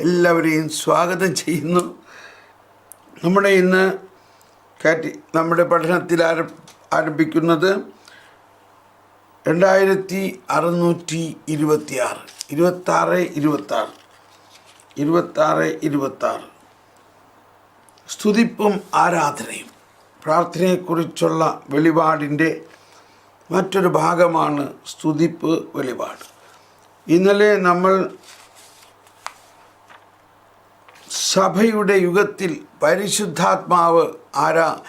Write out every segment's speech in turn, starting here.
എല്ലാവരെയും സ്വാഗതം ചെയ്യുന്നു. നമ്മുടെ ഇന്ന് കാറ്റി നമ്മുടെ പഠനത്തിൽ ആര ആരംഭിക്കുന്നത് രണ്ടായിരത്തി അറുന്നൂറ്റി ഇരുപത്തി ആറ് ഇരുപത്താറ് ഇരുപത്താറ്. ഇരുപത്താറ് ഇരുപത്താറ്. സ്തുതിപ്പും ആരാധനയും. പ്രാർത്ഥനയെക്കുറിച്ചുള്ള വെളിപാടിന്റെ മറ്റൊരു ഭാഗമാണ് സ്തുതിപ്പ് വെളിപാട്. ഇന്നലെ നമ്മൾ സഭയുടെ യുഗത്തിൽ പരിശുദ്ധാത്മാവ് ആരാ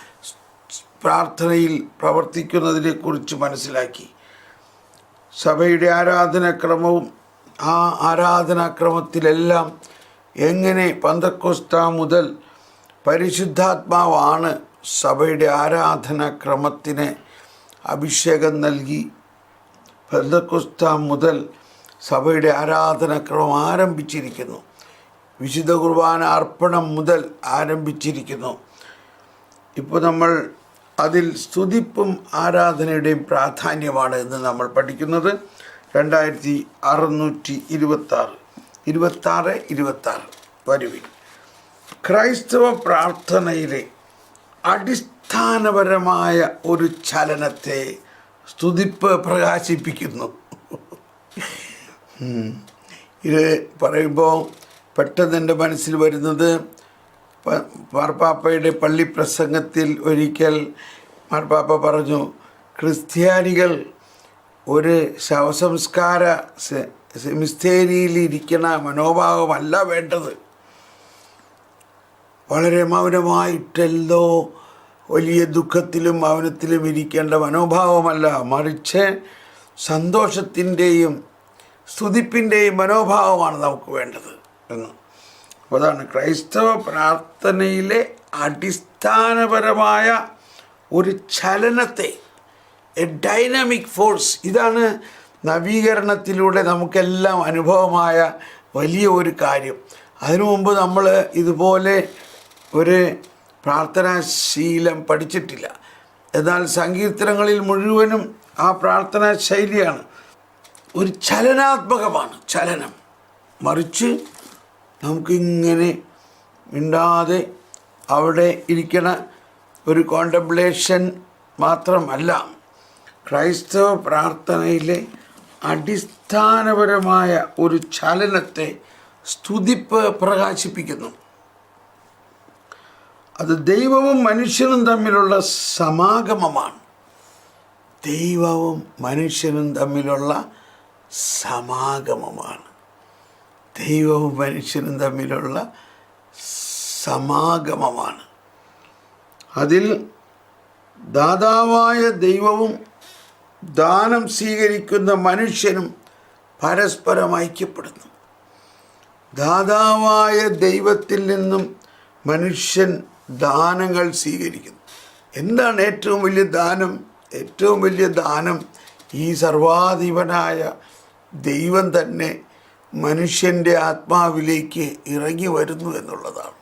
പ്രാർത്ഥനയിൽ പ്രവർത്തിക്കുന്നതിനെക്കുറിച്ച് മനസ്സിലാക്കി. സഭയുടെ ആരാധനാക്രമവും ആ ആരാധനാക്രമത്തിലെല്ലാം എങ്ങനെ പന്തക്കോസ്ത മുതൽ പരിശുദ്ധാത്മാവാണ് സഭയുടെ ആരാധനാക്രമത്തിന് അഭിഷേകം നൽകി. പന്തക്കോസ്ത മുതൽ സഭയുടെ ആരാധനാക്രമം ആരംഭിച്ചിരിക്കുന്നു. വിശുദ്ധ കുർബാന അർപ്പണം മുതൽ ആരംഭിച്ചിരിക്കുന്നു. ഇപ്പോൾ നമ്മൾ അതിൽ സ്തുതിപ്പും ആരാധനയുടെയും പ്രാധാന്യമാണ് എന്ന് നമ്മൾ പഠിക്കുന്നത്. രണ്ടായിരത്തി അറുന്നൂറ്റി ഇരുപത്താറ് ഇരുപത്താറ് ഇരുപത്താറ് വരുവിൻ ക്രൈസ്തവ പ്രാർത്ഥനയിലെ അടിസ്ഥാനപരമായ ഒരു ചലനത്തെ സ്തുതിപ്പ് പ്രകാശിപ്പിക്കുന്നു. ഇത് പറയുമ്പോൾ പെട്ടെന്ന് എന്റെ മനസ്സിൽ വരുന്നത് മാർപ്പാപ്പയുടെ പള്ളി പ്രസംഗത്തിൽ ഒരിക്കൽ മാർപ്പാപ്പ പറഞ്ഞു ക്രിസ്ത്യാനികൾ ഒരു ശവസംസ്കാര സെമിസ്തേരിയിലിരിക്കണ മനോഭാവമല്ല വേണ്ടത്. വളരെ മൗനമായിട്ടല്ലോ വലിയ ദുഃഖത്തിലും മൗനത്തിലും ഇരിക്കേണ്ട മനോഭാവമല്ല. മറിച്ച് സന്തോഷത്തിന്റെയും സ്തുതിപ്പിന്റെയും മനോഭാവമാണ് നമുക്ക് വേണ്ടത്. എന്ന് അപ്പോൾ അതാണ് ക്രൈസ്തവ പ്രാർത്ഥനയിലെ അടിസ്ഥാനപരമായ ഒരു ചലനത്തെ എ ഡൈനാമിക് ഫോഴ്സ് ഇതാണ് നവീകരണത്തിലൂടെ നമുക്കെല്ലാം അനുഭവമായ വലിയ ഒരു കാര്യം. അതിനു മുമ്പ് നമ്മൾ ഇതുപോലെ ഒരു പ്രാർത്ഥനാശീലം പഠിച്ചിട്ടില്ല. എന്നാൽ സങ്കീർത്തനങ്ങളിൽ മുഴുവനും ആ പ്രാർത്ഥനാ ശൈലിയാണ് ഒരു ചലനാത്മകമാണ് ചലനം. മറിച്ച് നമുക്കിങ്ങനെ മിണ്ടാതെ അവിടെ ഇരിക്കണ ഒരു കോണ്ടംപ്ലേഷൻ മാത്രമല്ല ക്രൈസ്തവ പ്രാർത്ഥനയിലെ അടിസ്ഥാനപരമായ ഒരു ചലനത്തെ സ്തുതിപ്പ് പ്രകാശിപ്പിക്കുന്നു. അത് ദൈവവും മനുഷ്യനും തമ്മിലുള്ള സമാഗമമാണ്. ദൈവവും മനുഷ്യനും തമ്മിലുള്ള സമാഗമമാണ്. ദൈവവും മനുഷ്യനും തമ്മിലുള്ള സമാഗമമാണ്. അതിൽ ദാതാവായ ദൈവവും ദാനം സ്വീകരിക്കുന്ന മനുഷ്യനും പരസ്പരം ഐക്യപ്പെടുന്നു. ദാതാവായ ദൈവത്തിൽ നിന്നും മനുഷ്യൻ ദാനങ്ങൾ സ്വീകരിക്കുന്നു. എന്താണ് ഏറ്റവും വലിയ ദാനം? ഏറ്റവും വലിയ ദാനം ഈ സർവാധിപനായ ദൈവം തന്നെ മനുഷ്യന്റെ ആത്മാവിലേക്ക് ഇറങ്ങി വരുന്നു എന്നുള്ളതാണ്.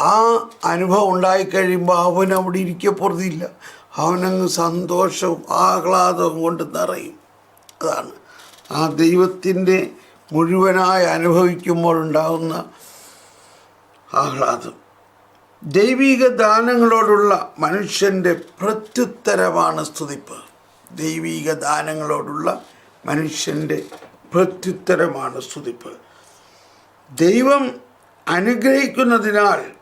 ആ അനുഭവം ഉണ്ടായിക്കഴിയുമ്പോൾ അവൻ അവിടെ ഇരിക്കപ്പുറത്തില്ല അവനങ്ങ് സന്തോഷവും ആഹ്ലാദവും കൊണ്ട് നിറയും. അതാണ്. ആ ദൈവത്തിന്റെ മുഴുവനായി അനുഭവിക്കുമ്പോൾ ഉണ്ടാകുന്ന ആഹ്ലാദം. ദൈവിക ദാനങ്ങളോടുള്ള മനുഷ്യന്റെ പ്രത്യുത്തരമാണ് സ്തുതിപ്പ്. ദൈവിക ദാനങ്ങളോടുള്ള മനുഷ്യന്റെ പ്രത്യുത്തരമാണ് സ്തുതിപ്പ്. ദൈവം അനുഗ്രഹിക്കുന്നതിനാൽ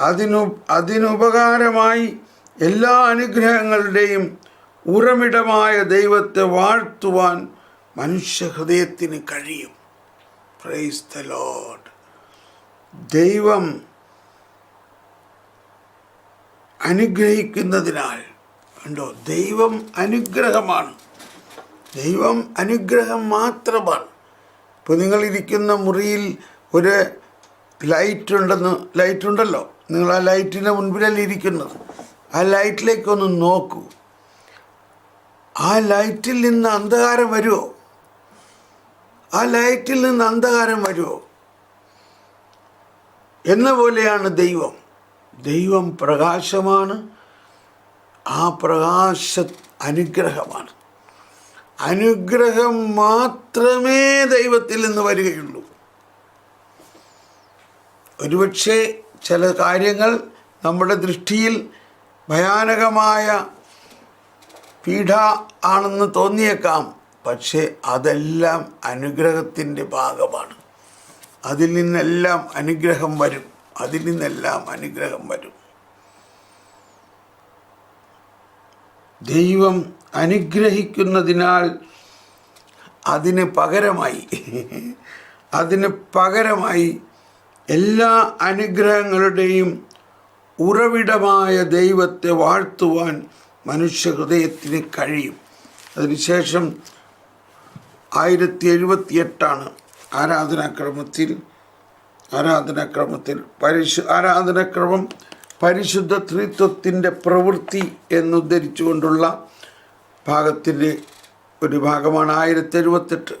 അതിനു അതിനുപകാരമായി എല്ലാ അനുഗ്രഹങ്ങളുടെയും ഉറമിടമായ ദൈവത്തെ വാഴ്ത്തുവാൻ മനുഷ്യഹൃദയത്തിന് കഴിയും. പ്രൈസ് ദ ലോഡ് ദൈവം അനുഗ്രഹിക്കുന്നതിനാൽ ഉണ്ടോ ദൈവം അനുഗ്രഹമാണ്. ദൈവം അനുഗ്രഹം മാത്രമാണ്. ഇപ്പോൾ നിങ്ങളിരിക്കുന്ന മുറിയിൽ ഒരു ലൈറ്റ് ഉണ്ടെന്ന് ലൈറ്റ് ഉണ്ടല്ലോ. നിങ്ങൾ ആ ലൈറ്റിന്റെ മുൻപിലല്ലേ ഇരിക്കുന്നത്. ആ ലൈറ്റിലേക്കൊന്ന് നോക്കൂ. ആ ലൈറ്റിൽ നിന്ന് അന്ധകാരം വരുമോ ആ ലൈറ്റിൽ നിന്ന് അന്ധകാരം വരുമോ എന്ന പോലെയാണ് ദൈവം. ദൈവം പ്രകാശമാണ്. ആ പ്രകാശ അനുഗ്രഹമാണ്. അനുഗ്രഹം മാത്രമേ ദൈവത്തിൽ നിന്ന് വരികയുള്ളൂ. ഒരുപക്ഷെ ചില കാര്യങ്ങൾ നമ്മുടെ ദൃഷ്ടിയിൽ ഭയാനകമായ പീഡ ആണെന്ന് തോന്നിയേക്കാം. പക്ഷേ അതെല്ലാം അനുഗ്രഹത്തിന്റെ ഭാഗമാണ്. അതിൽ നിന്നെല്ലാം അനുഗ്രഹം വരും. അതിൽ നിന്നെല്ലാം അനുഗ്രഹം വരും. ദൈവം അനുഗ്രഹിക്കുന്നതിനാൽ അതിന് പകരമായി അതിന് പകരമായി എല്ലാ അനുഗ്രഹങ്ങളുടെയും ഉറവിടമായ ദൈവത്തെ വാഴ്ത്തുവാൻ മനുഷ്യ ഹൃദയത്തിന് കഴിയും. അതിനുശേഷം ആയിരത്തി എഴുപത്തി എട്ടാണ് ആരാധനാക്രമത്തിൽ ആരാധനാക്രമത്തിൽ പരിശു ആരാധനാക്രമം പരിശുദ്ധ ത്രിത്വത്തിന്റെ പ്രവൃത്തി എന്നുദ്ധരിച്ചുകൊണ്ടുള്ള ഭാഗത്തിന്റെ ഒരു ഭാഗമാണ് ആയിരത്തി എഴുപത്തെട്ട്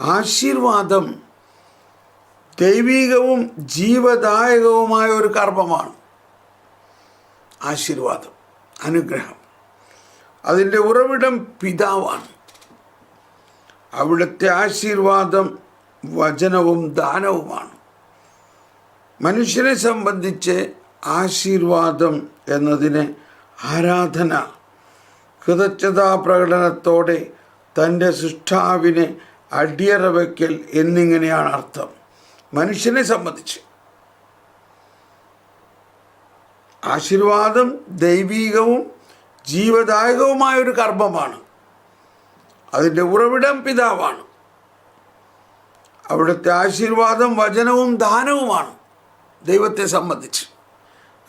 ആശീർവാദം ദൈവികവും ജീവദായകവുമായ ഒരു കർമ്മമാണ് ആശീർവാദം അനുഗ്രഹം. അതിന്റെ ഉറവിടം പിതാവാണ്. അവിടുത്തെ ആശീർവാദം വചനവും ദാനവുമാണ്. മനുഷ്യനെ സംബന്ധിച്ച് ആശീർവാദം എന്നതിന് ആരാധന കൃതജ്ഞതാ പ്രകടനത്തോടെ തന്റെ സൃഷ്ടാവിനെ അടിയറ വയ്ക്കൽ എന്നിങ്ങനെയാണ് അർത്ഥം. മനുഷ്യനെ സംബന്ധിച്ച്. ആശീർവാദം ദൈവീകവും ജീവദായകവുമായ ഒരു കർമ്മമാണ്. അതിന്റെ ഉറവിടം പിതാവാണ്. അവിടുത്തെ ആശീർവാദം വചനവും ദാനവുമാണ് ദൈവത്തെ സംബന്ധിച്ച്.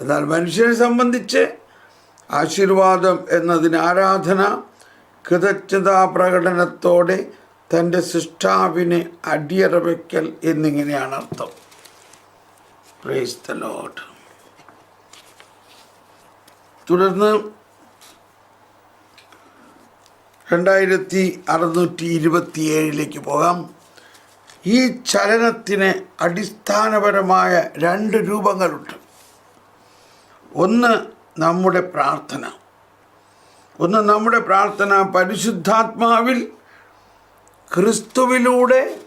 എന്നാൽ മനുഷ്യനെ സംബന്ധിച്ച് ആശീർവാദം എന്നതിന് ആരാധന കൃതജ്ഞതാ പ്രകടനത്തോടെ തന്റെ സൃഷ്ടാവിനെ അടിയറ വയ്ക്കൽ എന്നിങ്ങനെയാണ് അർത്ഥം. പ്രേസ് തുടർന്ന് രണ്ടായിരത്തി അറുന്നൂറ്റി ഇരുപത്തിയേഴിലേക്ക് പോകാം. ഈ ചലനത്തിന് അടിസ്ഥാനപരമായ രണ്ട് രൂപങ്ങളുണ്ട്. ഒന്ന് നമ്മുടെ പ്രാർത്ഥന. ഒന്ന് നമ്മുടെ പ്രാർത്ഥന പരിശുദ്ധാത്മാവിൽ ക്രിസ്തുവിലൂടെ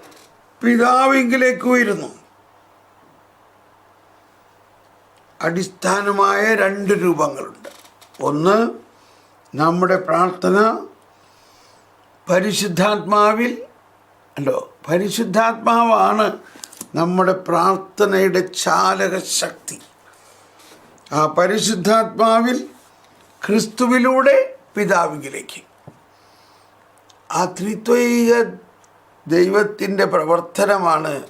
പിതാവിങ്കിലേക്ക് ഉയരുന്നു. അടിസ്ഥാനമായ രണ്ട് രൂപങ്ങളുണ്ട്. ഒന്ന് നമ്മുടെ പ്രാർത്ഥന പരിശുദ്ധാത്മാവിൽ അല്ലോ പരിശുദ്ധാത്മാവാണ് നമ്മുടെ പ്രാർത്ഥനയുടെ ചാലക ശക്തി ആ പരിശുദ്ധാത്മാവിൽ ക്രിസ്തുവിലൂടെ പിതാവിലേക്ക്. ആ ത്രിത്വൈക ദൈവത്തിന്റെ പ്രവർത്തനമാണ്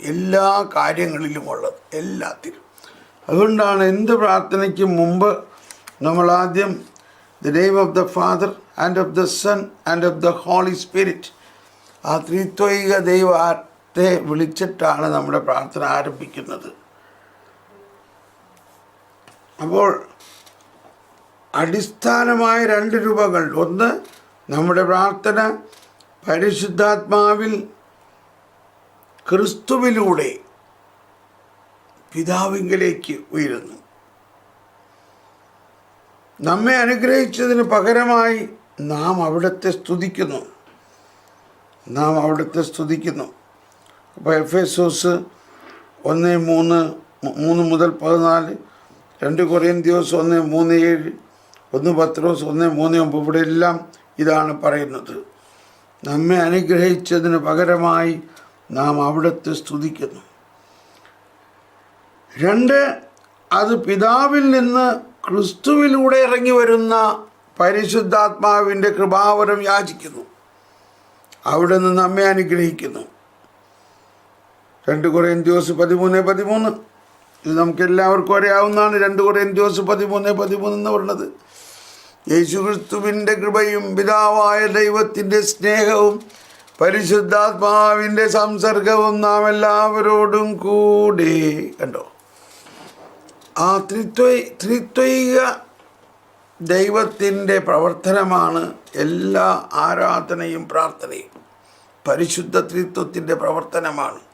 എല്ലാ കാര്യങ്ങളിലും ഉള്ളത് എല്ലാത്തിലും. അതുകൊണ്ടാണ് എന്ത് പ്രാർത്ഥനയ്ക്കും മുമ്പ് നമ്മൾ ആദ്യം the name of the father and of the son and of the holy spirit ആ ത്രിത്വൈക ദൈവത്തെ വിളിച്ചിട്ടാണ് നമ്മുടെ പ്രാർത്ഥന ആരംഭിക്കുന്നത്. അപ്പോൾ അടിസ്ഥാനമായ രണ്ട് രൂപങ്ങൾ. ഒന്ന് നമ്മുടെ പ്രാർത്ഥന പരിശുദ്ധാത്മാവിൽ ക്രിസ്തുവിലൂടെ പിതാവിങ്കിലേക്ക് ഉയരുന്നു. നമ്മെ അനുഗ്രഹിച്ചതിന് പകരമായി നാം അവിടുത്തെ സ്തുതിക്കുന്നു. നാം അവിടുത്തെ സ്തുതിക്കുന്നു. അപ്പോൾ എഫ് എസോസ് ഒന്ന് മൂന്ന് മൂന്ന് മുതൽ പതിനാല് രണ്ട് കൊറിയന്തിയോസ് ഒന്ന് മൂന്ന് ഏഴ് ഒന്ന് പത്രോസ് ഒന്ന് മൂന്ന് ഒമ്പത്. ഇവിടെ എല്ലാം ഇതാണ് പറയുന്നത്. നമ്മെ അനുഗ്രഹിച്ചതിന് പകരമായി നാം അവിടുത്തെ സ്തുതിക്കുന്നു. രണ്ട് അത് പിതാവിൽ നിന്ന് ക്രിസ്തുവിലൂടെ ഇറങ്ങി വരുന്ന പരിശുദ്ധാത്മാവിന്റെ കൃപാവരം യാചിക്കുന്നു. അവിടെ നിന്ന് നമ്മെ അനുഗ്രഹിക്കുന്നു. രണ്ട് കുറേ ദിവസം പതിമൂന്ന് പതിമൂന്ന്. ഇത് നമുക്ക് എല്ലാവർക്കും അറിയാവുന്നതാണ് രണ്ട് കൊറിയന്ത്യോസ് പതിമൂന്ന് പതിമൂന്ന് എന്ന് പറയുന്നത് യേശുക്രിസ്തുവിന്റെ കൃപയും പിതാവായ ദൈവത്തിന്റെ സ്നേഹവും പരിശുദ്ധാത്മാവിന്റെ സംസർഗവും നാം എല്ലാവരോടും കൂടെ. കണ്ടോ? ആ ത്രിത്വൈ ത്രിത്വൈക ദൈവത്തിന്റെ പ്രവർത്തനമാണ് എല്ലാ ആരാധനയും പ്രാർത്ഥനയും. പരിശുദ്ധ ത്രിത്വത്തിന്റെ പ്രവർത്തനമാണ്.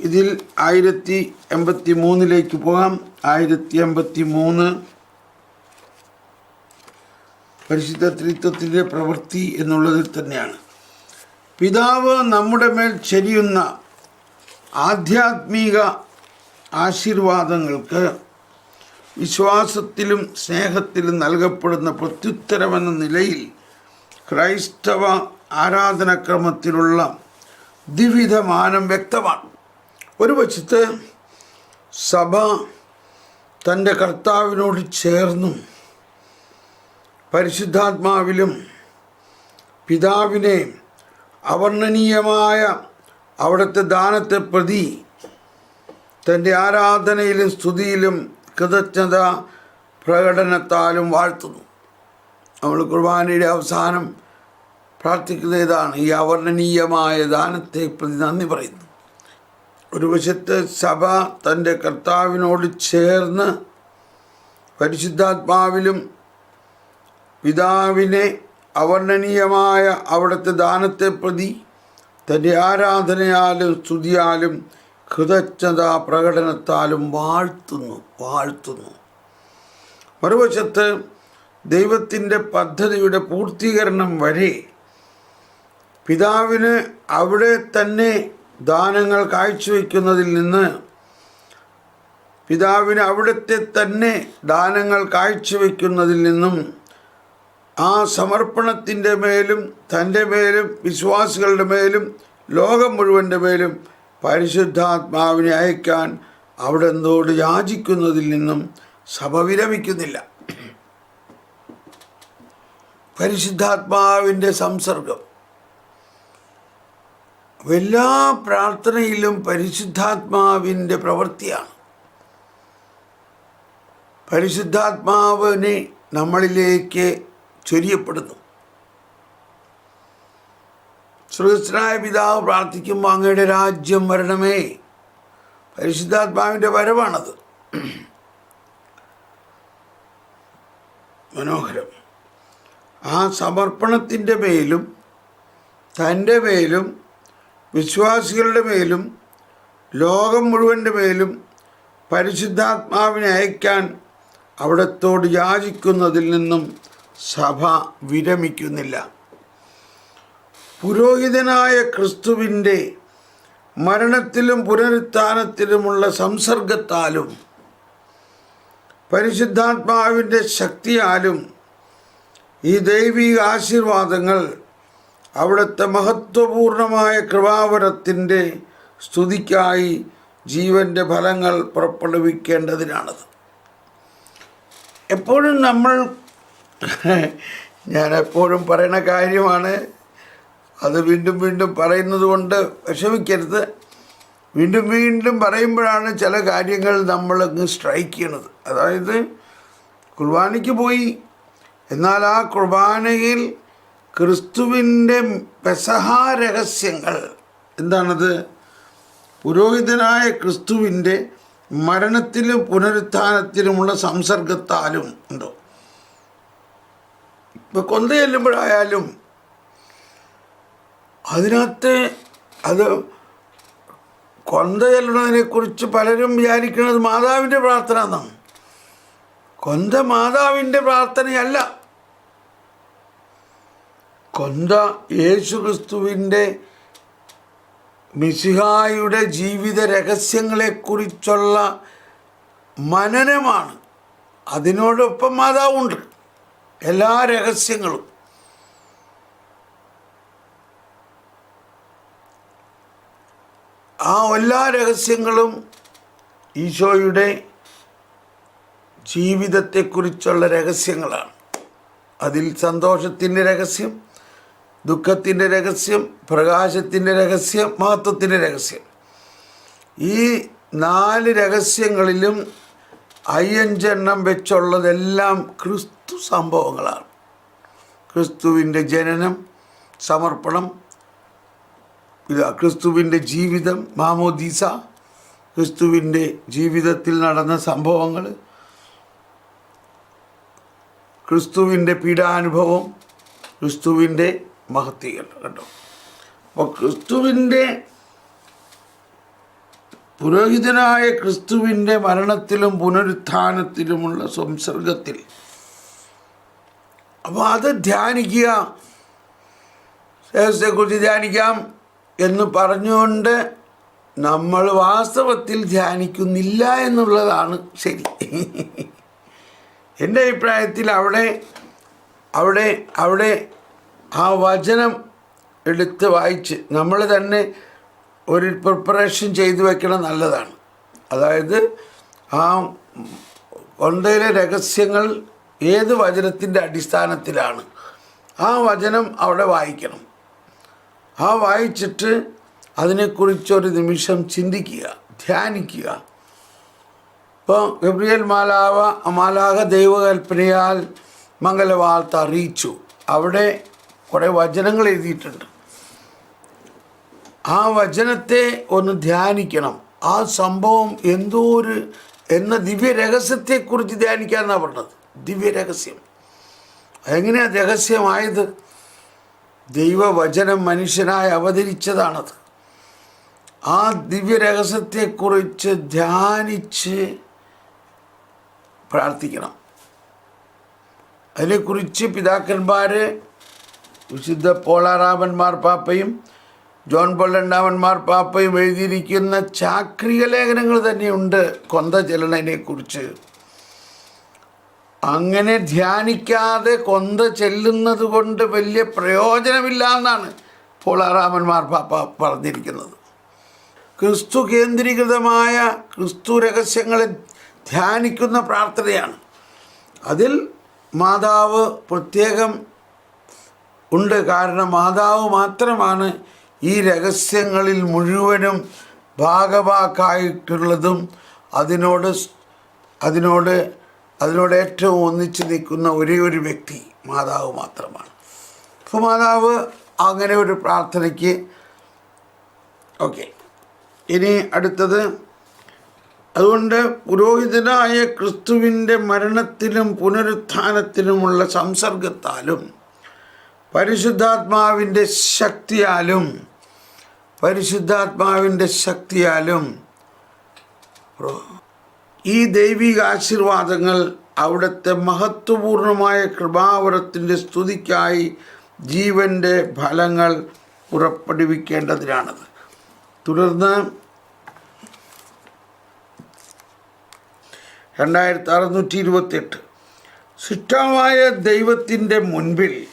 ഇതിൽ ആയിരത്തി എൺപത്തി മൂന്നിലേക്ക് പോകാം. ആയിരത്തി എൺപത്തി മൂന്ന് പരിശുദ്ധ ത്രിത്വത്തിന്റെ പ്രവൃത്തി എന്നുള്ളതിൽ തന്നെയാണ്. പിതാവ് നമ്മുടെ മേൽ ചെരിയുന്ന ആധ്യാത്മിക ആശീർവാദങ്ങൾക്ക് വിശ്വാസത്തിലും സ്നേഹത്തിലും നൽകപ്പെടുന്ന പ്രത്യുത്തരമെന്ന നിലയിൽ ക്രൈസ്തവ ആരാധനാക്രമത്തിലുള്ള ദ്വിവിധ മാനം വ്യക്തമാണ്. ഒരു വശത്ത് സഭ തന്റെ കർത്താവിനോട് ചേർന്നും പരിശുദ്ധാത്മാവിലും പിതാവിനെ അവർണനീയമായ അവിടുത്തെ ദാനത്തെ പ്രതി തന്റെ ആരാധനയിലും സ്തുതിയിലും കൃതജ്ഞത പ്രകടനത്താലും വാഴ്ത്തുന്നു. നമ്മൾ കുർബാനയുടെ അവസാനം പ്രാർത്ഥിക്കുന്ന ഇതാണ് ഈ അവർണനീയമായ ദാനത്തെ പ്രതി നന്ദി പറയുന്നു. ഒരു വശത്ത് സഭ തന്റെ കർത്താവിനോട് ചേർന്ന് പരിശുദ്ധാത്മാവിലും പിതാവിനെ അവർണനീയമായ അവിടുത്തെ ദാനത്തെ പ്രതി തന്റെ ആരാധനയാലും സ്തുതിയാലും കൃതജ്ഞത പ്രകടനത്താലും വാഴ്ത്തുന്നു വാഴ്ത്തുന്നു. മറുവശത്ത് ദൈവത്തിന്റെ പദ്ധതിയുടെ പൂർത്തീകരണം വരെ പിതാവിന് അവിടെ തന്നെ ദാനങ്ങൾ കാഴ്ചവെക്കുന്നതിൽ നിന്ന് പിതാവിന് അവിടുത്തെ തന്നെ ദാനങ്ങൾ കാഴ്ചവെക്കുന്നതിൽ നിന്നും ആ സമർപ്പണത്തിന്റെ മേലും തന്റെ മേലും വിശ്വാസികളുടെ മേലും ലോകം മുഴുവന്റെ മേലും പരിശുദ്ധാത്മാവിനെ അയക്കാൻ അവിടെ എന്തോട് യാചിക്കുന്നതിൽ നിന്നും സഭ വിരമിക്കുന്നില്ല. പരിശുദ്ധാത്മാവിന്റെ സംസർഗം. എല്ലാ പ്രാർത്ഥനയിലും പരിശുദ്ധാത്മാവിന്റെ പ്രവൃത്തിയാണ്. പരിശുദ്ധാത്മാവിനെ നമ്മളിലേക്ക് ചൊരിയപ്പെടുന്നു. ശ്രീകൃഷ്ണനായ പിതാവ് പ്രാർത്ഥിക്കുമ്പോൾ അങ്ങയുടെ രാജ്യം വരണമേ. പരിശുദ്ധാത്മാവിന്റെ വരവാണത്. മനോഹരം. ആ സമർപ്പണത്തിന്റെ മേലും തന്റെ മേലും വിശ്വാസികളുടെ മേലും ലോകം മുഴുവന്റെ മേലും പരിശുദ്ധാത്മാവിനെ അയക്കാൻ അവിടത്തോട് യാചിക്കുന്നതിൽ നിന്നും സഭ വിരമിക്കുന്നില്ല. പുരോഹിതനായ ക്രിസ്തുവിന്റെ മരണത്തിലും പുനരുത്ഥാനത്തിലുമുള്ള സംസർഗത്താലും പരിശുദ്ധാത്മാവിന്റെ ശക്തിയാലും ഈ ദൈവിക ആശീർവാദങ്ങൾ അവിടുത്തെ മഹത്വപൂർണമായ കൃപാവരത്തിന്റെ സ്തുതിക്കായി ജീവന്റെ ഫലങ്ങൾ പുറപ്പെടുവിക്കേണ്ടതിനാണത്. എപ്പോഴും നമ്മൾ ഞാൻ എപ്പോഴും പറയുന്ന കാര്യമാണ്. അത് വീണ്ടും വീണ്ടും പറയുന്നത് കൊണ്ട് വിഷമിക്കരുത്. വീണ്ടും വീണ്ടും പറയുമ്പോഴാണ് ചില കാര്യങ്ങൾ നമ്മൾ അങ്ങ് സ്ട്രൈക്ക് ചെയ്യണത്. അതായത് കുർബാനയ്ക്ക് പോയി. എന്നാൽ ആ കുർബാനയിൽ ക്രിസ്തുവിന്റെ പെസഹാ രഹസ്യങ്ങൾ എന്താണത്? പുരോഹിതനായ ക്രിസ്തുവിന്റെ മരണത്തിലും പുനരുത്ഥാനത്തിലുമുള്ള സംസർഗത്താലും ഉണ്ടോ? ഇപ്പം കൊന്ത ചെല്ലുമ്പോഴായാലും അതിനകത്ത് അത് കൊന്ത ചെല്ലുന്നതിനെ കുറിച്ച് പലരും വിചാരിക്കുന്നത് മാതാവിന്റെ പ്രാർത്ഥന എന്നാണ്. കൊന്ത മാതാവിന്റെ പ്രാർത്ഥനയല്ല. കൊന്ത യേശുക്രിസ്തുവിന്റെ മിശിഹായുടെ ജീവിത രഹസ്യങ്ങളെക്കുറിച്ചുള്ള മനനമാണ്. അതിനോടൊപ്പം മാതാവുണ്ട്. എല്ലാ രഹസ്യങ്ങളും. ആ എല്ലാ രഹസ്യങ്ങളും ഈശോയുടെ ജീവിതത്തെക്കുറിച്ചുള്ള രഹസ്യങ്ങളാണ്. അതിൽ സന്തോഷത്തിന്റെ രഹസ്യം ദുഃഖത്തിന്റെ രഹസ്യം പ്രകാശത്തിന്റെ രഹസ്യം മഹത്വത്തിന്റെ രഹസ്യം. ഈ നാല് രഹസ്യങ്ങളിലും അയ്യഞ്ചെണ്ണം വെച്ചുള്ളതെല്ലാം ക്രിസ്തു സംഭവങ്ങളാണ്. ക്രിസ്തുവിന്റെ ജനനം സമർപ്പണം ക്രിസ്തുവിന്റെ ജീവിതം മാമോദീസ ക്രിസ്തുവിന്റെ ജീവിതത്തിൽ നടന്ന സംഭവങ്ങൾ ക്രിസ്തുവിന്റെ പീഡാനുഭവം ക്രിസ്തുവിന്റെ മഹത്വീകരണം കേട്ടോ അപ്പോൾ ക്രിസ്തുവിന്റെ പുരോഹിതനായ ക്രിസ്തുവിന്റെ മരണത്തിലും പുനരുത്ഥാനത്തിലുമുള്ള സംസർഗത്തിൽ അപ്പോൾ അത് ധ്യാനിക്കുക ശേഷത്തെക്കുറിച്ച് ധ്യാനിക്കാം എന്ന് പറഞ്ഞുകൊണ്ട് നമ്മൾ വാസ്തവത്തിൽ ധ്യാനിക്കുന്നില്ല എന്നുള്ളതാണ് ശരി. എന്റെ അഭിപ്രായത്തിൽ അവിടെ അവിടെ അവിടെ ആ വചനം എടുത്ത് വായിച്ച് നമ്മൾ തന്നെ ഒരു പ്രിപ്പറേഷൻ ചെയ്തു വെക്കണം നല്ലതാണ്. അതായത് ആ കൊന്തയിലെ രഹസ്യങ്ങൾ ഏത് വചനത്തിന്റെ അടിസ്ഥാനത്തിലാണ്? ആ വചനം അവിടെ വായിക്കണം. ആ വായിച്ചിട്ട് അതിനെക്കുറിച്ചൊരു നിമിഷം ചിന്തിക്കുക ധ്യാനിക്കുക. ഇപ്പോൾ ഗബ്രിയൽ മാലാവ മാലാഹ ദൈവകൽപ്പനയാൽ മംഗലവാർത്ത അറിയിച്ചു. അവിടെ കുറേ വചനങ്ങൾ എഴുതിയിട്ടുണ്ട്. ആ വചനത്തെ ഒന്ന് ധ്യാനിക്കണം. ആ സംഭവം എന്തോ ഒരു എന്ന ദിവ്യ രഹസ്യത്തെക്കുറിച്ച് ധ്യാനിക്കാമെന്നാണ് പറഞ്ഞത്. ദിവ്യ രഹസ്യം. എങ്ങനെയാണ് രഹസ്യമായത്? ദൈവവചനം മനുഷ്യനായി അവതരിച്ചതാണത്. ആ ദിവ്യ രഹസ്യത്തെക്കുറിച്ച് ധ്യാനിച്ച് പ്രാർത്ഥിക്കണം. അതിനെക്കുറിച്ച് പിതാക്കന്മാർ വിശുദ്ധ പോളാറാമന്മാർ പാപ്പയും ജോൺ പോൾ പൊള്ളണ്ടാമന്മാർ പാപ്പയും എഴുതിയിരിക്കുന്ന ചാക്രിക ലേഖനങ്ങൾ തന്നെയുണ്ട് കൊന്ത ചെല്ലണതിനെക്കുറിച്ച് അങ്ങനെ ധ്യാനിക്കാതെ കൊന്ത ചെല്ലുന്നത് കൊണ്ട് വലിയ പ്രയോജനമില്ല എന്നാണ് പോളാറാമന്മാർ പാപ്പ പറഞ്ഞിരിക്കുന്നത്. ക്രിസ്തു കേന്ദ്രീകൃതമായ ക്രിസ്തു രഹസ്യങ്ങളെ ധ്യാനിക്കുന്ന പ്രാർത്ഥനയാണ്. അതിൽ മാതാവ് പ്രത്യേകം ഉണ്ട്. കാരണം മാതാവ് മാത്രമാണ് ഈ രഹസ്യങ്ങളിൽ മുഴുവനും ഭാഗവാക്കായിട്ടുള്ളതും അതിനോട് അതിനോട് അതിനോട് ഏറ്റവും ഒന്നിച്ച് നിൽക്കുന്ന ഒരേ ഒരു വ്യക്തി മാതാവ് മാത്രമാണ്. അപ്പോൾ മാതാവ് അങ്ങനെ ഒരു പ്രാർത്ഥനയ്ക്ക് ഓക്കെ. ഇനി അടുത്തത് അതുകൊണ്ട് പുരോഹിതനായ ക്രിസ്തുവിന്റെ മരണത്തിലും പുനരുത്ഥാനത്തിലുമുള്ള സംസർഗത്താലും പരിശുദ്ധാത്മാവിന്റെ ശക്തിയാലും പരിശുദ്ധാത്മാവിന്റെ ശക്തിയാലും ഈ ദൈവിക ആശീർവാദങ്ങൾ അവിടുത്തെ മഹത്വപൂർണമായ കൃപാവരത്തിന്റെ സ്തുതിക്കായി ജീവന്റെ ഫലങ്ങൾ പുറപ്പെടുവിക്കേണ്ടതിനാണത്. തുടർന്ന് രണ്ടായിരത്തി അറുന്നൂറ്റി ഇരുപത്തിയെട്ട്. ശിഷ്ടമായ ദൈവത്തിന്റെ മുൻപിൽ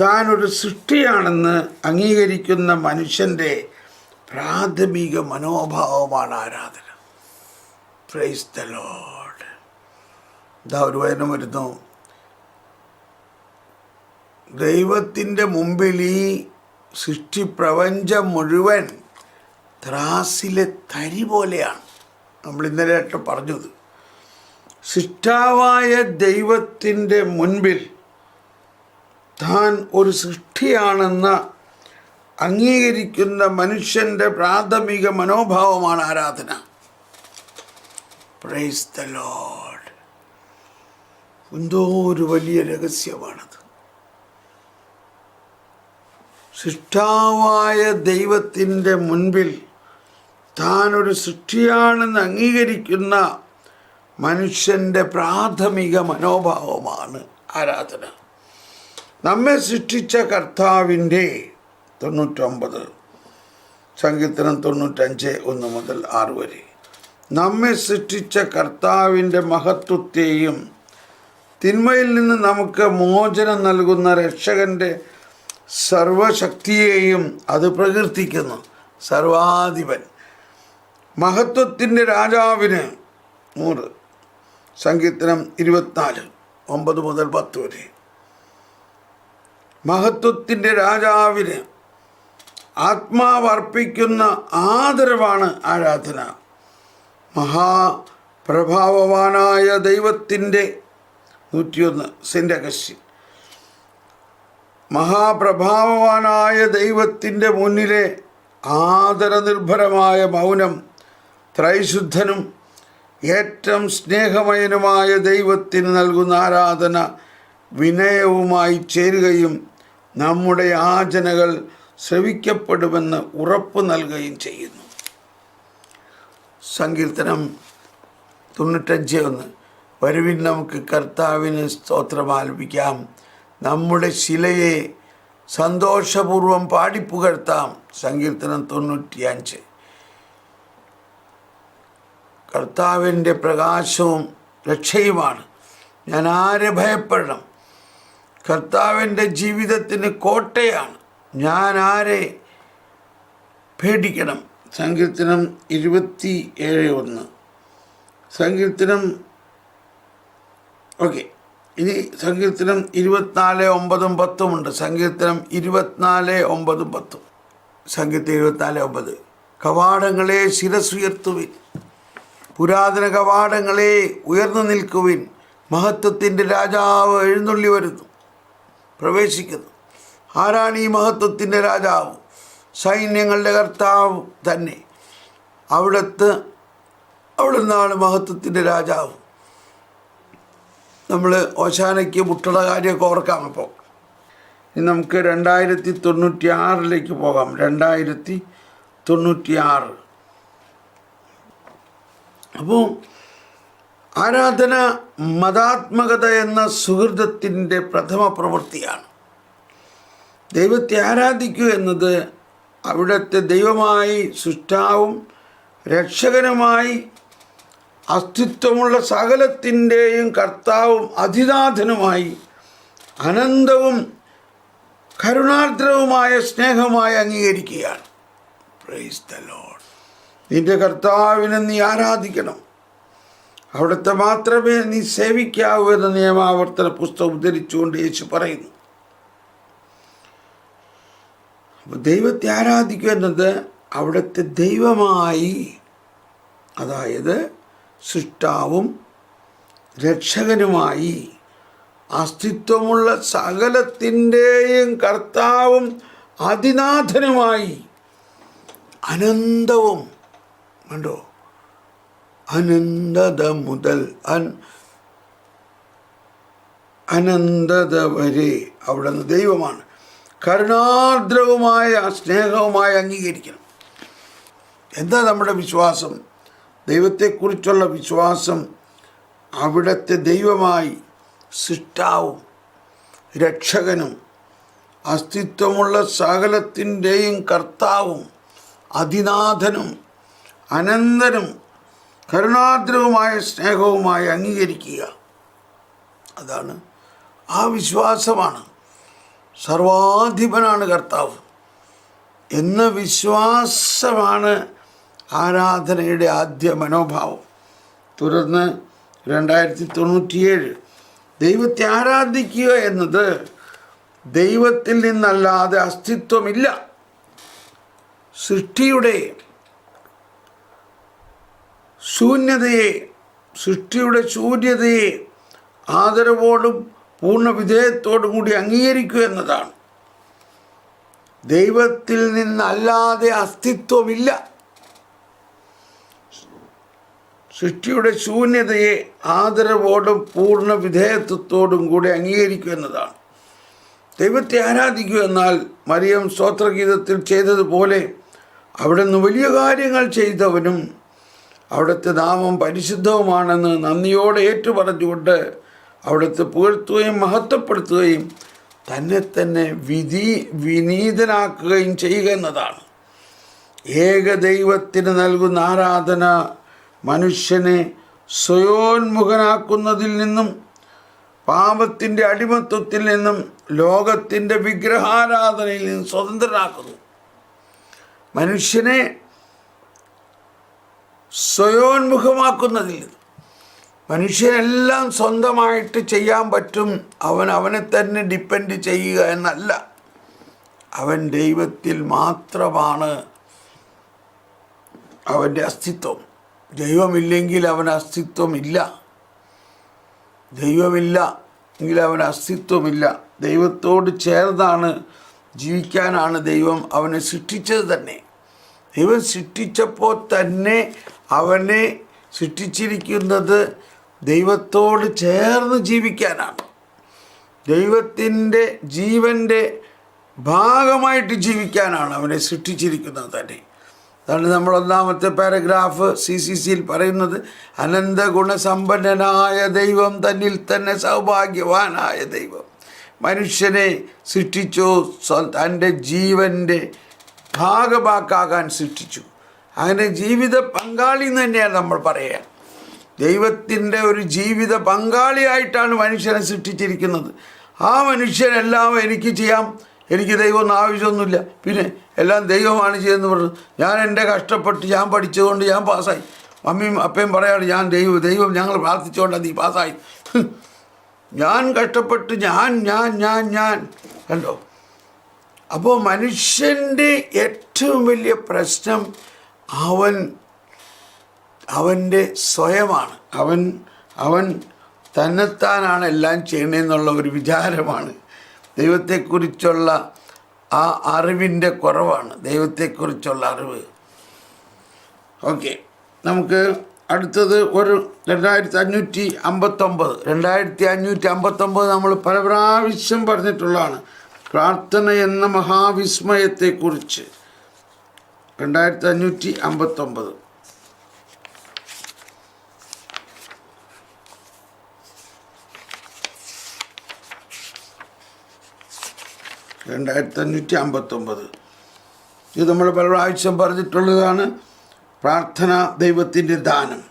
താൻ ഒരു സൃഷ്ടിയാണെന്ന് അംഗീകരിക്കുന്ന മനുഷ്യന്റെ പ്രാഥമിക മനോഭാവമാണ് ആരാധന. പ്രൈസ് ദ ലോഡ് ഇതാ ഒരു വചനം വരുന്നു. ദൈവത്തിന്റെ മുമ്പിൽ ഈ സൃഷ്ടി പ്രപഞ്ചം മുഴുവൻ ത്രാസിലെ തരി പോലെയാണ്. നമ്മൾ ഇന്നലെ പറഞ്ഞത്. സൃഷ്ടാവായ ദൈവത്തിന്റെ മുൻപിൽ താൻ ഒരു സൃഷ്ടിയാണെന്ന് അംഗീകരിക്കുന്ന മനുഷ്യന്റെ പ്രാഥമിക മനോഭാവമാണ് ആരാധന. പ്രൈസ് എന്തോ ഒരു വലിയ രഹസ്യമാണത്. സൃഷ്ടാവായ ദൈവത്തിന്റെ മുൻപിൽ താൻ ഒരു സൃഷ്ടിയാണെന്ന് അംഗീകരിക്കുന്ന മനുഷ്യന്റെ പ്രാഥമിക മനോഭാവമാണ് ആരാധന. നമ്മെ സൃഷ്ടിച്ച കർത്താവിന്റെ തൊണ്ണൂറ്റൊമ്പത് സങ്കീർത്തനം തൊണ്ണൂറ്റഞ്ച് ഒന്ന് മുതൽ ആറ് വരെ. നമ്മെ സൃഷ്ടിച്ച കർത്താവിന്റെ മഹത്വത്തെയും തിന്മയിൽ നിന്ന് നമുക്ക് മോചനം നൽകുന്ന രക്ഷകന്റെ സർവശക്തിയെയും അത് പ്രകീർത്തിക്കുന്നു. സർവാധിപൻ. മഹത്വത്തിന്റെ രാജാവിന് നൂറ് സങ്കീർത്തനം ഇരുപത്തിനാല് ഒമ്പത് മുതൽ പത്ത് വരെ. മഹത്വത്തിന്റെ രാജാവിന് ആത്മാവർപ്പിക്കുന്ന ആദരവാണ് ആരാധന. മഹാപ്രഭാവവാനായ ദൈവത്തിന്റെ നൂറ്റിയൊന്ന് സെന്റ് അഗസ്റ്റിൻ മഹാപ്രഭാവവാനായ ദൈവത്തിന്റെ മുന്നിലെ ആദരനിർഭരമായ മൗനം ത്രൈശുദ്ധനും ഏറ്റവും സ്നേഹമയനുമായ ദൈവത്തിന് നൽകുന്ന ആരാധന വിനയവുമായി ചേരുകയും നമ്മുടെ ആചനകൾ ശ്രവിക്കപ്പെടുമെന്ന് ഉറപ്പ് നൽകുകയും ചെയ്യുന്നു. സങ്കീർത്തനം തൊണ്ണൂറ്റഞ്ച് ഒന്ന്. വരുവിൻ നമുക്ക് കർത്താവിന് സ്തോത്രം ആലപിക്കാം. നമ്മുടെ ശിലയെ സന്തോഷപൂർവം പാടിപ്പുകഴ്ത്താം സങ്കീർത്തനം തൊണ്ണൂറ്റിയഞ്ച്. കർത്താവിന്റെ പ്രകാശവും രക്ഷയുമാണ്. ഞാൻ ആരെ ഭയപ്പെടണം? കർത്താവിന്റെ ജീവിതത്തിന് കോട്ടയാണ്. ഞാൻ ആരെ പേടിക്കണം? സങ്കീർത്തനം ഇരുപത്തി ഏഴ് ഒന്ന്. സങ്കീർത്തനം ഓക്കെ. ഇനി സങ്കീർത്തനം ഇരുപത്തിനാല് ഒമ്പതും പത്തും ഉണ്ട്. സങ്കീർത്തനം ഇരുപത്തിനാല് ഒമ്പതും പത്തും. സങ്കീർത്തനം ഇരുപത്തിനാല് ഒമ്പത്. കവാടങ്ങളെ ശിരസുയർത്തുവിൻ പുരാതന കവാടങ്ങളെ ഉയർന്നു നിൽക്കുവിൻ. മഹത്വത്തിന്റെ രാജാവ് എഴുന്നള്ളി വരുന്നു. പ്രവേശിക്കുന്നു. ആരാണ് ഈ മഹത്വത്തിന്റെ രാജാവ്. സൈന്യങ്ങളുടെ കർത്താവ് തന്നെ. അവിടുത്തെ അവിടെ നിന്നാണ് മഹത്വത്തിന്റെ രാജാവ്. നമ്മൾ ഓശാനയ്ക്ക് മുട്ടട കാര്യമൊക്കെ ഓർക്കാം അപ്പോൾ. ഇനി നമുക്ക് രണ്ടായിരത്തി തൊണ്ണൂറ്റി ആറിലേക്ക് പോകാം. രണ്ടായിരത്തി തൊണ്ണൂറ്റി ആറ് അപ്പോൾ ആരാധന മതാത്മകത എന്ന സുഹൃതത്തിന്റെ പ്രഥമ പ്രവൃത്തിയാണ്. ദൈവത്തെ ആരാധിക്കുക എന്നത് അവിടുത്തെ ദൈവമായി സൃഷ്ടാവും രക്ഷകനുമായി അസ്തിത്വമുള്ള സകലത്തിന്റെയും കർത്താവും അതിനാഥനുമായി അനന്തവും കരുണാർദ്രവുമായ സ്നേഹമായി അംഗീകരിക്കുകയാണ്. പ്രൈസ് നിന്റെ കർത്താവിനെ നീ ആരാധിക്കണം. അവിടുത്തെ മാത്രമേ നീ സേവിക്കാവൂ എന്ന നിയമാവർത്തന പുസ്തകം ഉദ്ധരിച്ചുകൊണ്ട് യേശു പറയുന്നു. അപ്പോൾ ദൈവത്തെ ആരാധിക്കുക എന്നത് അവിടുത്തെ ദൈവമായി അതായത് സൃഷ്ടാവും രക്ഷകനുമായി അസ്തിത്വമുള്ള സകലത്തിന്റെയും കർത്താവും അതിനാഥനുമായി അനന്തവും. കണ്ടോ? അനന്തത മുതൽ അൻ അനന്തത വരെ അവിടുന്ന് ദൈവമാണ്. കരുണാർദ്രവുമായ സ്നേഹവുമായി അംഗീകരിക്കണം. എന്താ നമ്മുടെ വിശ്വാസം? ദൈവത്തെക്കുറിച്ചുള്ള വിശ്വാസം അവിടുത്തെ ദൈവമായി സൃഷ്ടാവും രക്ഷകനും അസ്തിത്വമുള്ള സകലത്തിന്റെയും കർത്താവും അതിനാഥനും അനന്തനും കരുണാദ്രവുമായ സ്നേഹവുമായി അംഗീകരിക്കുക. അതാണ് ആ വിശ്വാസമാണ്. സർവാധിപനാണ് കർത്താവ്. എന്ന വിശ്വാസമാണ് ആരാധനയുടെ ആദ്യ മനോഭാവം. തുടർന്ന് രണ്ടായിരത്തി തൊണ്ണൂറ്റിയേഴ് ദൈവത്തെ ആരാധിക്കുക എന്നത് ദൈവത്തിൽ നിന്നല്ലാതെ അസ്തിത്വമില്ല. സൃഷ്ടിയുടെ ശൂന്യതയെ സൃഷ്ടിയുടെ ശൂന്യതയെ ആദരവോടും പൂർണ വിധേയത്തോടും കൂടി അംഗീകരിക്കുക എന്നതാണ്. ദൈവത്തിൽ നിന്നല്ലാതെ അസ്തിത്വമില്ല. സൃഷ്ടിയുടെ ശൂന്യതയെ ആദരവോടും പൂർണ വിധേയത്വത്തോടും കൂടി അംഗീകരിക്കുക എന്നതാണ്. ദൈവത്തെ ആരാധിക്കുക എന്നാൽ മറിയം സ്തോത്രഗീതത്തിൽ ചെയ്തതുപോലെ അവിടെ നിന്ന് വലിയ കാര്യങ്ങൾ ചെയ്തവനും അവിടുത്തെ നാമം പരിശുദ്ധവുമാണെന്ന് നന്ദിയോടെ ഏറ്റുപറഞ്ഞുകൊണ്ട് അവിടുത്തെ പുകഴ്ത്തുകയും മഹത്വപ്പെടുത്തുകയും തന്നെ തന്നെ വിധി വിനീതനാക്കുകയും ചെയ്യുക എന്നതാണ്. ഏക ദൈവത്തിന് നൽകുന്ന ആരാധന മനുഷ്യനെ സ്വയോന്മുഖനാക്കുന്നതിൽ നിന്നും പാപത്തിന്റെ അടിമത്വത്തിൽ നിന്നും ലോകത്തിന്റെ വിഗ്രഹാരാധനയിൽ നിന്നും സ്വതന്ത്രനാക്കുന്നു. മനുഷ്യനെ സ്വയോന്മുഖമാക്കുന്നതിൽ മനുഷ്യനെല്ലാം സ്വന്തമായിട്ട് ചെയ്യാൻ പറ്റും. അവൻ അവനെ തന്നെ ഡിപ്പെൻഡ് ചെയ്യുക എന്നല്ല. അവൻ ദൈവത്തിൽ മാത്രമാണ് അവന്റെ അസ്തിത്വം. ദൈവമില്ലെങ്കിൽ അവൻ അസ്തിത്വമില്ല. ദൈവമില്ല എങ്കിൽ അവൻ അസ്തിത്വമില്ല. ദൈവത്തോട് ചേർന്നാണ് ജീവിക്കാനാണ് ദൈവം അവനെ സൃഷ്ടിച്ചത് തന്നെ. ദൈവം സൃഷ്ടിച്ചപ്പോൾ തന്നെ അവനെ സൃഷ്ടിച്ചിരിക്കുന്നത് ദൈവത്തോട് ചേർന്ന് ജീവിക്കാനാണ്. ദൈവത്തിന്റെ ജീവന്റെ ഭാഗമായിട്ട് ജീവിക്കാനാണ് അവനെ സൃഷ്ടിച്ചിരിക്കുന്നത് തന്നെ. അതാണ് നമ്മൾ ഒന്നാമത്തെ പാരഗ്രാഫ് സി സി സിയിൽ പറയുന്നത്. അനന്ത ഗുണസമ്പന്നനായ ദൈവം തന്നിൽ തന്നെ സൗഭാഗ്യവാനായ ദൈവം. മനുഷ്യനെ സൃഷ്ടിച്ചു തന്റെ ജീവന്റെ ഭാഗമാക്കാകാൻ സൃഷ്ടിച്ചു. അങ്ങനെ ജീവിത പങ്കാളി എന്ന് തന്നെയാണ് നമ്മൾ പറയുക. ദൈവത്തിന്റെ ഒരു ജീവിത പങ്കാളിയായിട്ടാണ് മനുഷ്യനെ സൃഷ്ടിച്ചിരിക്കുന്നത്. ആ മനുഷ്യനെല്ലാം എനിക്ക് ചെയ്യാം എനിക്ക് ദൈവമൊന്നും ആവശ്യമൊന്നുമില്ല. പിന്നെ എല്ലാം ദൈവമാണ് ചെയ്യുന്നത് പറഞ്ഞു. ഞാൻ എന്റെ കഷ്ടപ്പെട്ട് ഞാൻ പഠിച്ചതുകൊണ്ട് ഞാൻ പാസ്സായി. മമ്മിയും അപ്പയും പറയാണ് ഞാൻ ദൈവം ദൈവം ഞങ്ങൾ പ്രാർത്ഥിച്ചുകൊണ്ടാണ് നീ പാസ്സായി ഞാൻ കഷ്ടപ്പെട്ട് ഞാൻ ഞാൻ ഞാൻ ഞാൻ. കണ്ടോ? അപ്പോൾ മനുഷ്യന്റെ ഏറ്റവും വലിയ പ്രശ്നം അവൻ അവന്റെ സ്വയമാണ്. അവൻ അവൻ തന്നെത്താനാണ് എല്ലാം ചെയ്യണമെന്നുള്ള ഒരു വിചാരമാണ്. ദൈവത്തെക്കുറിച്ചുള്ള ആ അറിവിന്റെ കുറവാണ്. ദൈവത്തെക്കുറിച്ചുള്ള അറിവ്. ഓക്കെ. നമുക്ക് അടുത്തത് ഒരു രണ്ടായിരത്തി അഞ്ഞൂറ്റി അമ്പത്തൊമ്പത് രണ്ടായിരത്തി അഞ്ഞൂറ്റി അമ്പത്തൊമ്പത് നമ്മൾ പല പ്രാവശ്യം പറഞ്ഞിട്ടുള്ളതാണ് പ്രാർത്ഥന എന്ന മഹാവിസ്മയത്തെക്കുറിച്ച്. രണ്ടായിരത്തി അഞ്ഞൂറ്റി അമ്പത്തൊമ്പത് രണ്ടായിരത്തി അഞ്ഞൂറ്റി അമ്പത്തൊമ്പത് ഇത് നമ്മൾ പല പ്രാവശ്യം പറഞ്ഞിട്ടുള്ളതാണ് പ്രാർത്ഥന ദൈവത്തിന്റെ ദാനം.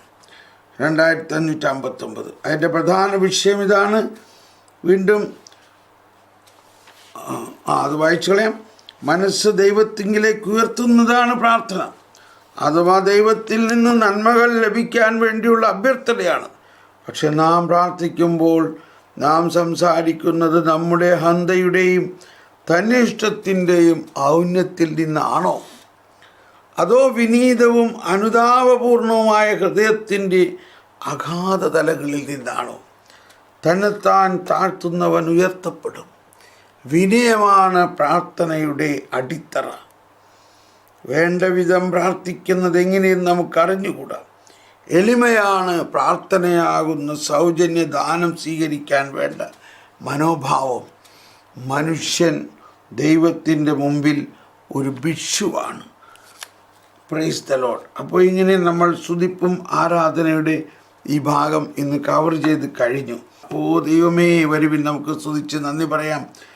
രണ്ടായിരത്തി അഞ്ഞൂറ്റി അമ്പത്തൊമ്പത് അതിന്റെ പ്രധാന വിഷയം ഇതാണ്. വീണ്ടും ആ, അത് വായിച്ചു കളയാം. മനസ്സ് ദൈവത്തിങ്കിലേക്ക് ഉയർത്തുന്നതാണ് പ്രാർത്ഥന. അഥവാ ദൈവത്തിൽ നിന്ന് നന്മകൾ ലഭിക്കാൻ വേണ്ടിയുള്ള അഭ്യർത്ഥനയാണ്. പക്ഷെ നാം പ്രാർത്ഥിക്കുമ്പോൾ നാം സംസാരിക്കുന്നത് നമ്മുടെ ഹന്തയുടെയും തന്നിഷ്ടത്തിന്റെയും ഔന്നത്തിൽ നിന്നാണോ? അതോ വിനീതവും അനുതാപപൂർണവുമായ ഹൃദയത്തിന്റെ അഗാധ തലകളിൽ നിന്നാണോ? തന്നെത്താൻ താഴ്ത്തുന്നവൻ ഉയർത്തപ്പെടും. വിനയമാണ് പ്രാർത്ഥനയുടെ അടിത്തറ. വേണ്ട വിധം പ്രാർത്ഥിക്കുന്നത് എങ്ങനെയെന്ന് നമുക്കറിഞ്ഞുകൂടാ. എളിമയാണ് പ്രാർത്ഥനയാകുന്ന സൗജന്യ ദാനം സ്വീകരിക്കാൻ വേണ്ട മനോഭാവം. മനുഷ്യൻ ദൈവത്തിന്റെ മുമ്പിൽ ഒരു ഭിക്ഷുവാണ്. പ്രൈസ് ദ ലോഡ് അപ്പോൾ ഇങ്ങനെ നമ്മൾ സ്തുതിപ്പും ആരാധനയുടെ ഈ ഭാഗം ഇന്ന് കവർ ചെയ്ത് കഴിഞ്ഞു. അപ്പോൾ ദൈവമേ വരുവിൽ നമുക്ക് സ്തുതിച്ച് നന്ദി പറയാം.